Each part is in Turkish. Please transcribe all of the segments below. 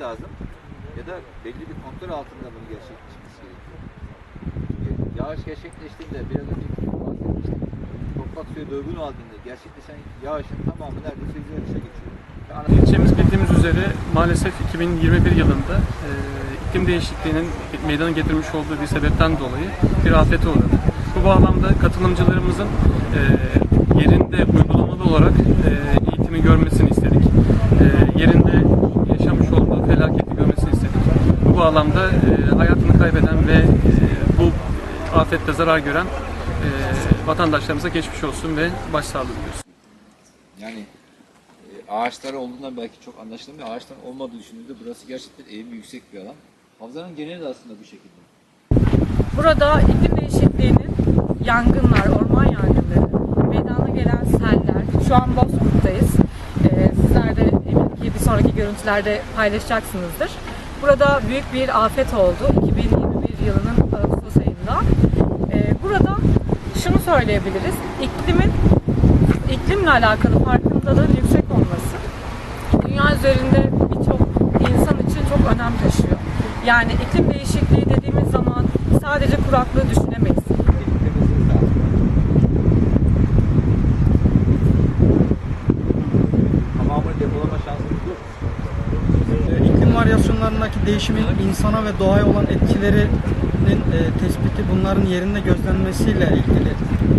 lazım ya da belli bir kontrol altında bunu gerçekleşmesi gerekiyor. Çünkü yağış gerçekleştiğinde biraz önce bahsetmiştim. Toprak suya doygun aldığında gerçekleşen yağışın tamamı neredeyse yüzde dışa geçiyor. İlçemiz bildiğimiz üzere maalesef 2021 yılında e, iklim değişikliğinin meydana getirmiş olduğu bir sebepten dolayı bir afete uğradı. Bu bağlamda katılımcılarımızın e, yerinde uygulamalı olarak e, eğitimi görmesini istedik. E, yerinde yaşamış olduğu felaketi görmesini istedik. Bu bağlamda e, hayatını kaybeden ve e, bu afette zarar gören e, vatandaşlarımıza geçmiş olsun ve başsağlığı diliyoruz. Yani e, ağaçlar olduğundan belki çok anlaşılamıyor. Ağaçların olmadığı düşünüldüğünde burası gerçekten eğimi yüksek bir alan. Havzanın geneli de aslında bu şekilde. Burada iklim değişikliğinin yangınlar, orman yangınları, meydana gelen seller, şu an Bozkurt'tayız. Ee, sizler de eminim ki bir sonraki görüntülerde paylaşacaksınızdır. Burada büyük bir afet oldu 2021 yılının Ağustos ayında. Ee, burada şunu söyleyebiliriz, iklimin iklimle alakalı farkındalığın yüksek olması dünya üzerinde birçok insan için çok önem taşıyor. Yani iklim değişikliği dediğimiz zaman sadece kuraklığı düşünemeyiz. İklim varyasyonlarındaki değişimin insana ve doğaya olan etkilerinin e, tespiti, bunların yerinde gözlenmesiyle ilgili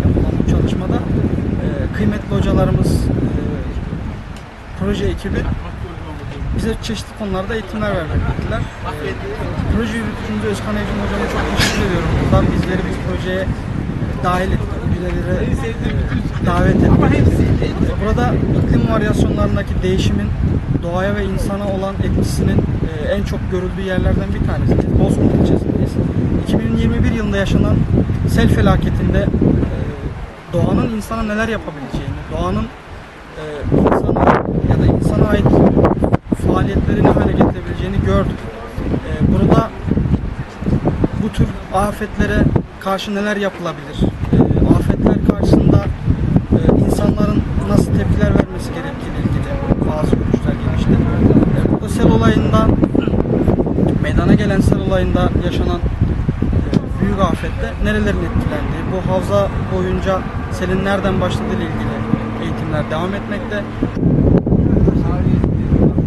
yapılan bu çalışmada e, kıymetli hocalarımız, e, proje ekibi bize çeşitli konularda eğitimler vermektedirler. E, proje yürütücümüz Özkan Evcim hocama çok teşekkür ediyorum. Buradan bizleri bu projeye dahil etti, ülkelere davet etti. E, Burada iklim varyasyonlarındaki değişimin doğaya ve insana olan etkisinin e, en çok görüldüğü yerlerden bir tanesi. Bozkurt ilçesindeyiz. 2021 yılında yaşanan sel felaketinde e, doğanın insana neler yapabileceğini, doğanın e, insana ya da insana ait faaliyetleri ne hale getirebileceğini gördük. Burada bu tür afetlere karşı neler yapılabilir? Karşısında e, insanların nasıl tepkiler vermesi gerektiğiyle ilgili bazı görüşler gelişti. E, burada sel olayında meydana gelen sel olayında yaşanan e, büyük afette nerelerin etkilendiği, bu havza boyunca selin nereden başladığı ile ilgili eğitimler devam etmekte.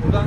Buradan